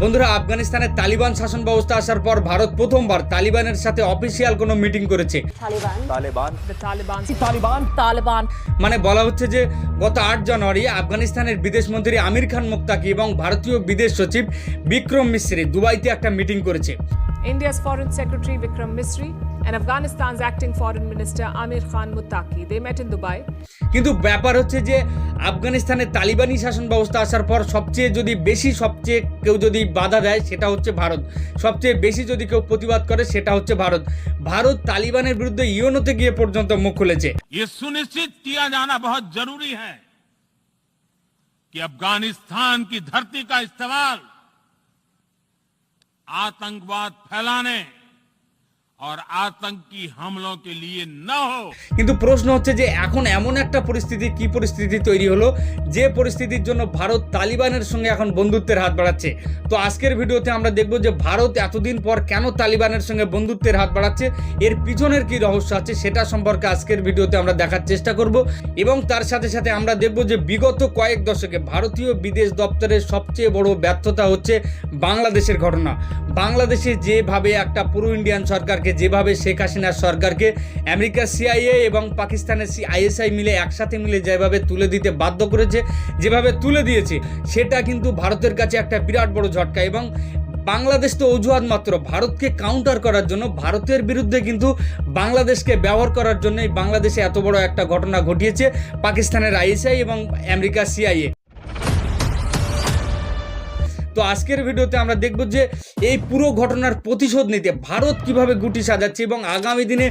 বন্ধুরা আফগানিস্তানের তালিবান শাসন ব্যবস্থা আসার পর ভারত প্রথমবার তালিবানের সাথে অফিসিয়াল কোনো মিটিং করেছে। মানে বলা হচ্ছে যে গত আট জানুয়ারি আফগানিস্তানের বিদেশ মন্ত্রী আমির খান মুক্তাকি এবং ভারতীয় বিদেশ সচিব বিক্রম মিশ্রী দুবাইতে একটা মিটিং করেছে। India's foreign secretary Vikram Misri and Afghanistan's acting Foreign Minister Amir Khan Muttaqi. They met in Dubai. কিন্তু ব্যাপার হচ্ছে যে আফগানিস্তানের তালিবানি শাসন ব্যবস্থা আসার পর সবচেয়ে যদি বেশি সবচেয়ে কেউ যদি বাধা দেয় সেটা হচ্ছে ভারত সবচেয়ে বেশি যদি কেউ প্রতিবাদ করে সেটা হচ্ছে ভারত ভারত তালিবানের বিরুদ্ধে ইউনোতে গিয়ে পর্যন্ত মুখ খুলেছে ये सुनिश्चित किया जाना बहुत जरूरी है कि अफगानिस्तान की धरती का इस्तेमाल आतंकवाद फैलाने কিন্তু প্রশ্ন হচ্ছে যে এখন এমন একটা পরিস্থিতি, কি পরিস্থিতি তৈরি হলো? যে পরিস্থিতির জন্য ভারত তালিবানের সঙ্গে এখন বন্ধুত্বের হাত বাড়াচ্ছে। তো আজকের ভিডিওতে আমরা দেখব যে ভারত এতদিন পর কেন তালিবানের সঙ্গে বন্ধুত্বের হাত বাড়াচ্ছে, এর পিছনের কি রহস্য আছে সেটা সম্পর্কে আজকের ভিডিওতে আমরা দেখার চেষ্টা করব। এবং তার সাথে সাথে আমরা দেখব যে বিগত কয়েক দশকে ভারতীয় বিদেশ দপ্তরের সবচেয়ে বড় ব্যর্থতা হচ্ছে বাংলাদেশের ঘটনা। বাংলাদেশে যেভাবে একটা পুরো ইন্ডিয়ান সরকারকে, যেভাবে শেখ হাসিনার সরকারকে আমেরিকা সিআইএ এবং পাকিস্তানের আইএসআই মিলে একসাথে মিলে যেভাবে তুলে দিতে বাধ্য করেছে, যেভাবে তুলে দিয়েছে, সেটা কিন্তু ভারতের কাছে একটা বিরাট বড় ঝটকা এবং বাংলাদেশ তো অজুহাত মাত্র। ভারতকে কাউন্টার করার জন্য, ভারতের বিরুদ্ধে কিন্তু বাংলাদেশকে ব্যবহার করার জন্যই বাংলাদেশে এত বড় একটা ঘটনা ঘটিয়েছে, পাকিস্তানের আইএসআই এবং আমেরিকা সিআইএ তো আজকের ভিডিওতে আমরা দেখব যে এই পুরো ঘটনার প্রতিশোধ নিতে ভারত কীভাবে গুটি সাজাচ্ছে এবং আগামী দিনে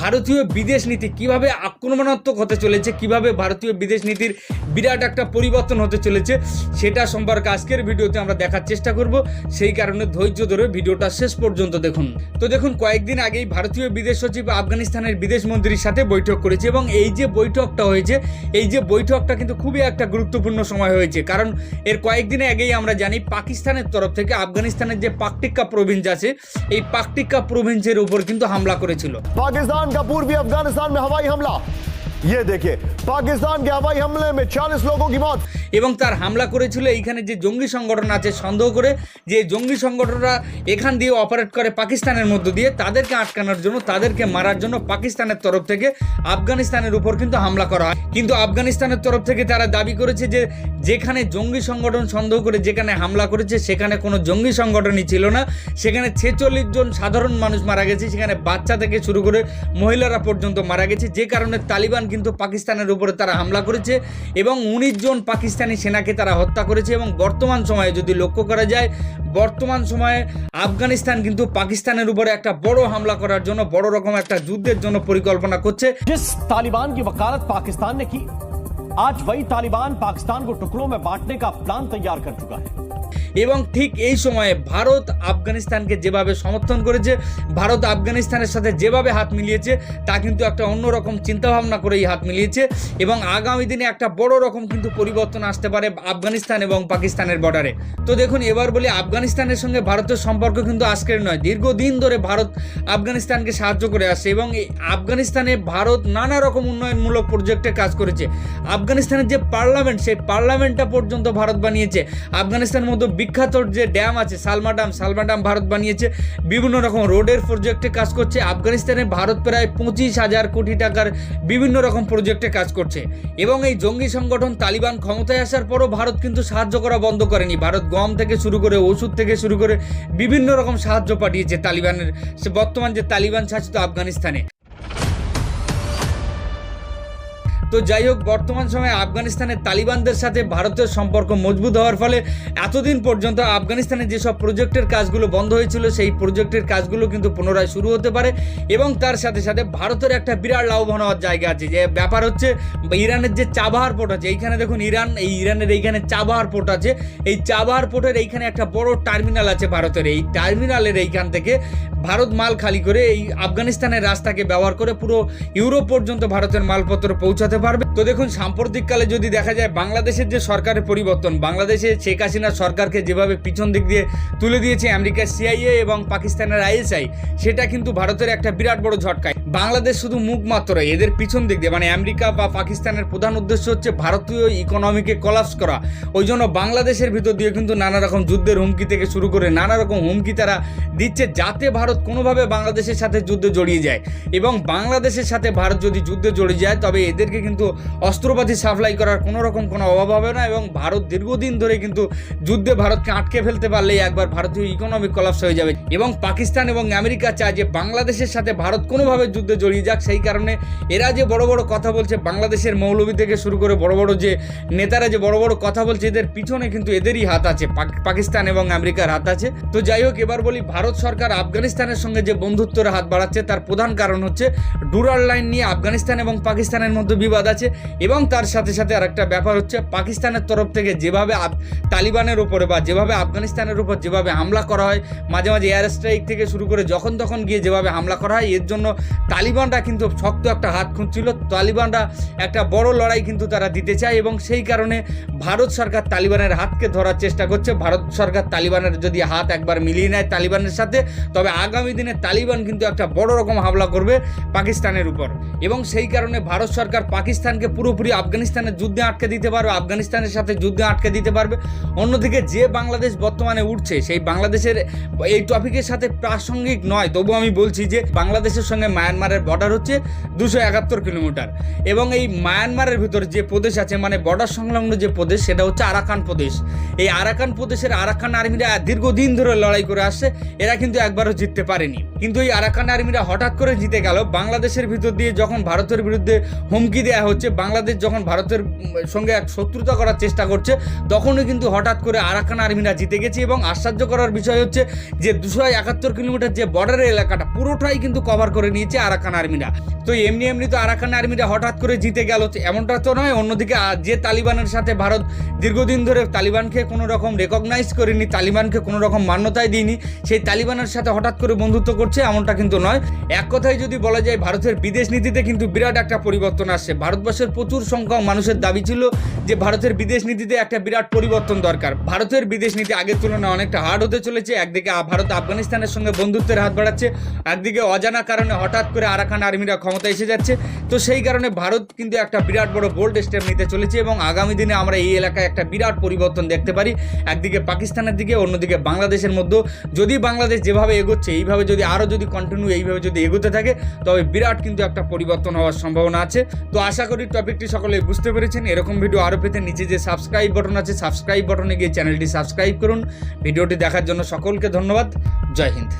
ভারতীয় বিদেশ নীতি কীভাবে আক্রমণাত্মক হতে চলেছে, কীভাবে ভারতীয় বিদেশ নীতির বিরাট একটা পরিবর্তন হতে চলেছে সেটা সম্পর্কে আজকের ভিডিওতে আমরা দেখার চেষ্টা করব। সেই কারণে ধৈর্য ধরে ভিডিওটা শেষ পর্যন্ত দেখুন। তো দেখুন, কয়েকদিন আগেই ভারতীয় বিদেশ সচিব আফগানিস্তানের বিদেশ মন্ত্রীর সাথে বৈঠক করেছে এবং এই যে বৈঠকটা হয়েছে, এই যে বৈঠকটা কিন্তু খুবই একটা গুরুত্বপূর্ণ সময় হয়েছে। কারণ এর কয়েকদিন আগেই আমরা জানি পাকিস্তানের তরফ থেকে আফগানিস্তানের যে পাকটিক্কা প্রভিন্স আছে, এই পাকটিক্কা প্রভিন্সের উপর কিন্তু হামলা করেছিল। পাকিস্তান কা পূর্বী আফগানিস্তান মে হওয়াই হামলা। ये देखिए पाकिस्तान के हवाई हमले में 40 लोगों की मौत এবং তার হামলা করেছিল এইখানে যে জঙ্গি সংগঠন আছে সন্দেহ করে যে এই জঙ্গি সংগঠনরা এখান দিয়ে অপারেট করে পাকিস্তানের মধ্য দিয়ে তাদেরকে আটকানোর জন্য তাদেরকে মারার জন্য পাকিস্তানের তরফ থেকে আফগানিস্তানের উপর কিন্তু হামলা করা হয় কিন্তু আফগানিস্তানের তরফ থেকে তারা দাবি করেছে যে যেখানে জঙ্গি সংগঠন সন্দেহ করে যেখানে হামলা করেছে সেখানে কোনো জঙ্গি সংগঠনই ছিল না সেখানে ছেচল্লিশ জন সাধারণ মানুষ মারা গেছে সেখানে বাচ্চা থেকে শুরু করে মহিলারা পর্যন্ত মারা গেছে যে কারণে তালিবান কিন্তু পাকিস্তানের উপরে তারা হামলা করেছে এবং উনিশ জন পাকিস্তানি সেনাকে তারা হত্যা করেছে এবং বর্তমান সময়ে যদি লক্ষ্য করা যায় বর্তমান সময়ে আফগানিস্তান কিন্তু পাকিস্তানের উপরে একটা বড় হামলা করার জন্য বড় রকম একটা যুদ্ধের জন্য পরিকল্পনা করছে जिस तालिबान की वकालत पाकिस्तान ने की आज वही तालिबान पाकिस्तान को टुकड़ों में बांटने का प्लान तैयार कर चुका है এবং ঠিক এই সময়ে ভারত আফগানিস্তানকে যেভাবে সমর্থন করেছে, ভারত আফগানিস্তানের সাথে যেভাবে হাত মিলিয়েছে, তা কিন্তু একটা অন্যরকম চিন্তাভাবনা করেই হাত মিলিয়েছে এবং আগামী দিনে একটা বড় রকম কিন্তু পরিবর্তন আসতে পারে আফগানিস্তান এবং পাকিস্তানের বর্ডারে তো দেখুন, এবার বলি আফগানিস্তানের সঙ্গে ভারতের সম্পর্ক কিন্তু আজকের নয়, দীর্ঘদিন ধরে ভারত আফগানিস্তানকে সাহায্য করে আসছে এবং আফগানিস্তানে ভারত নানা রকম উন্নয়নমূলক প্রজেক্টে কাজ করেছে। আফগানিস্তানের যে পার্লামেন্ট সেই পার্লামেন্টটা পর্যন্ত ভারত বানিয়েছে। আফগানিস্তানের মধ্যে বিখ্যাত যে ড্যাম আছে, সালমা ড্যাম সালমা ড্যাম ভারত বানিয়েছে। বিভিন্ন রকম রোডের প্রজেক্টে কাজ করছে। আফগানিস্তানে ভারত প্রায় পঁচিশ হাজার কোটি টাকার বিভিন্ন রকম প্রজেক্টে কাজ করছে। এবং এই জঙ্গি সংগঠন তালিবান ক্ষমতায় আসার পরও ভারত কিন্তু সাহায্য করা বন্ধ করেনি। ভারত গম থেকে শুরু করে, ওষুধ থেকে শুরু করে বিভিন্ন রকম সাহায্য পাঠিয়েছে তালিবানের বর্তমান যে তালিবান শাসিত আফগানিস্তানে। তো যাই হোক, বর্তমান সময়ে আফগানিস্তানের তালিবানদের সাথে ভারতের সম্পর্ক মজবুত হওয়ার ফলে এতদিন পর্যন্ত আফগানিস্তানে যেসব প্রজেক্টের কাজগুলো বন্ধ হয়েছিল, সেই প্রজেক্টের কাজগুলো কিন্তু পুনরায় শুরু হতে পারে এবং তার সাথে সাথে ভারতের একটা বিরাট লাভবান হওয়ার জায়গা আছে। যে ব্যাপার হচ্ছে, ইরানের যে চাবাহার পোর্ট আছে, এইখানে দেখুন ইরান, এই ইরানের এইখানে চাবাহার পোর্ট আছে। এই চাবাহার পোর্টের এইখানে একটা বড় টার্মিনাল আছে ভারতের। এই টার্মিনালের এইখান থেকে ভারত মাল খালি করে এই আফগানিস্তানের রাস্তাকে ব্যবহার করে পুরো ইউরোপ পর্যন্ত ভারতের মালপত্র পৌঁছাতে করতে পারবে? তো দেখুন, সাম্প্রতিককালে যদি দেখা যায়, বাংলাদেশের যে সরকারের পরিবর্তন, বাংলাদেশে শেখ হাসিনা সরকারকে যেভাবে পিছন দিক দিয়ে তুলে দিয়েছে আমেরিকার সিআইএ এবং পাকিস্তানের আইএসআই, সেটা কিন্তু ভারতের একটা বিরাট বড় ঝটকায়। বাংলাদেশ শুধু মুখ মাত্র, এদের পিছন দিক দিয়ে মানে আমেরিকা বা পাকিস্তানের প্রধান উদ্দেশ্য হচ্ছে ভারতীয় ইকোনমিকে কলাপস করা। ওই জন্য বাংলাদেশের ভিতর দিয়ে কিন্তু নানা রকম যুদ্ধের হুমকি থেকে শুরু করে, নানা রকম হুমকি তারা দিচ্ছে, যাতে ভারত কোনোভাবে বাংলাদেশের সাথে যুদ্ধে জড়িয়ে যায়। এবং বাংলাদেশের সাথে ভারত যদি যুদ্ধে জড়িয়ে যায়, তবে এদেরকে কিন্তু অস্ত্রপাতি সাপ্লাই করার কোনো রকম কোনো অভাব হবে না এবং ভারত দীর্ঘদিন ধরে কিন্তু যুদ্ধে ভারতকে আটকে ফেলতে পারলেই একবার ভারতীয় ইকোনমিক কলাপস হয়ে যাবে। এবং পাকিস্তান এবং আমেরিকা চায় যে বাংলাদেশের সাথে ভারত কোনোভাবে যুদ্ধে জড়িয়ে যাক, সেই কারণে এরা যে বড় বড় কথা বলছে, বাংলাদেশের মৌলবী থেকে শুরু করে বড় বড় যে নেতারা যে বড় বড় কথা বলছে, এদের পিছনে কিন্তু এদেরই হাত আছে পাকিস্তান এবং আমেরিকার হাত আছে। তো যাই হোক, এবার বলি ভারত সরকার আফগানিস্তানের সঙ্গে যে বন্ধুত্বের হাত বাড়াচ্ছে, তার প্রধান কারণ হচ্ছে ডুরাল লাইন নিয়ে আফগানিস্তান এবং পাকিস্তানের মধ্যে বিবাদ। আছে এবং তার সাথে সাথে আরেকটা ব্যাপার হচ্ছে পাকিস্তানের তরফ থেকে যেভাবে তালিবানের উপরে বা যেভাবে আফগানিস্তানের উপর যেভাবে হামলা করা হয়, মাঝে মাঝে এয়ার স্ট্রাইক থেকে শুরু করে যখন তখন গিয়ে যেভাবে হামলা করা হয়, এর জন্য তালিবানরা কিন্তু শক্ত একটা হাত খুঁজছিল। তালিবানরা একটা বড় লড়াই কিন্তু তারা দিতে চায় এবং সেই কারণে ভারত সরকার তালিবানের হাতকে ধরার চেষ্টা করছে। ভারত সরকার তালিবানের যদি হাত একবার মিলিয়ে নেয় তালিবানের সাথে, তবে আগামী দিনে তালিবান কিন্তু একটা বড় রকম হামলা করবে পাকিস্তানের উপর। এবং সেই কারণে ভারত সরকার পাকিস্তানকে পুরোপুরি আফগানিস্তানের যুদ্ধে আটকে দিতে পারবে, আফগানিস্তানের সাথে যুদ্ধে আটকে দিতে পারবে। অন্যদিকে যে বাংলাদেশ বর্তমানে উঠছে সেই বাংলাদেশের এই টপিকের সাথে প্রাসঙ্গিক নয়। তবু আমি বলছি যে, বাংলাদেশের সঙ্গে মায়ানমারের বর্ডার হচ্ছে দুশো একাত্তর কিলোমিটার। এবং এই মায়ানমারের ভিতর যে প্রদেশ আছে মানে বর্ডার সংলগ্ন যে প্রদেশ, সেটা হচ্ছে আরাকান প্রদেশ। এই আরাকান প্রদেশের আরাকান আর্মিরা দীর্ঘদিন ধরে লড়াই করে আসছে, এরা কিন্তু একবারও জিততে পারেনি। কিন্তু এই আরাকান আর্মিরা হঠাৎ করে জিতে গেল। বাংলাদেশের ভিতর দিয়ে যখন ভারতের বিরুদ্ধে হুমকি দেওয়া হচ্ছে বাংলাদেশ যখন ভারতের সঙ্গে এক শত্রুতা করার চেষ্টা করছে, তখনই কিন্তু হঠাৎ করে আরাকান আর্মিরা জিতে গেছে এবং আশ্চর্য করার বিষয় হচ্ছে যে দুশো একাত্তর কিলোমিটার যে বর্ডারের এলাকাটা, পুরোটাই কিন্তু কভার করে নিয়েছে আরাকান আর্মিরা। তো এমনি এমনি তো আরাকান আর্মিরা হঠাৎ করে জিতে গেল। এমনটা তো নয়, অন্যদিকে যে তালিবানের সাথে ভারত দীর্ঘদিন ধরে তালিবানকে কোনো রকম রেকগনাইজ করেনি, তালিবানকে কোনো রকম মান্যতাই দিইনি, সেই তালিবানের সাথে হঠাৎ করে বন্ধুত্ব করছে এমনটা কিন্তু নয়। এক কথায় যদি বলা যায়, ভারতের বিদেশ নীতিতে কিন্তু বিরাট একটা পরিবর্তন আসছে। ভারতবর্ষের প্রচুর সংখ্যক মানুষের দাবি ছিল যে ভারতের বিদেশ নীতিতে একটা বিরাট পরিবর্তন দরকার। ভারতের বিদেশ নীতি আগের তুলনায় অনেকটা হার্ড হতে চলেছে, একদিকে ভারত আফগানিস্তানের সঙ্গে বন্ধুত্বের হাত বাড়াচ্ছে, একদিকে অজানা কারণে হঠাৎ করে আরাকান আর্মিরা ক্ষমতা এসে যাচ্ছে। তো সেই কারণে ভারত কিন্তু একটা বিরাট বড় বোল্ড স্টেপ নিতে চলেছে এবং আগামী দিনে আমরা এই এলাকায় একটা বিরাট পরিবর্তন দেখতে পারি। একদিকে পাকিস্তানের দিকে, অন্যদিকে বাংলাদেশের মধ্যে যদি বাংলাদেশ যেভাবে এগোচ্ছে, এইভাবে যদি আরও যদি কন্টিনিউ এইভাবে যদি এগোতে থাকে, তবে বিরাট কিন্তু একটা পরিবর্তন হওয়ার সম্ভাবনা আছে। তো আশা করি টপিকটি সকলে বুঝতে পেরেছেন। এরকম ভিডিও আরও পেতে নিচে যে সাবস্ক্রাইব বটন আছে সাবস্ক্রাইব বটনে গিয়ে চ্যানেলটি সাবস্ক্রাইব করুন। ভিডিওটি দেখার জন্য সকলকে ধন্যবাদ। জয় হিন্দ।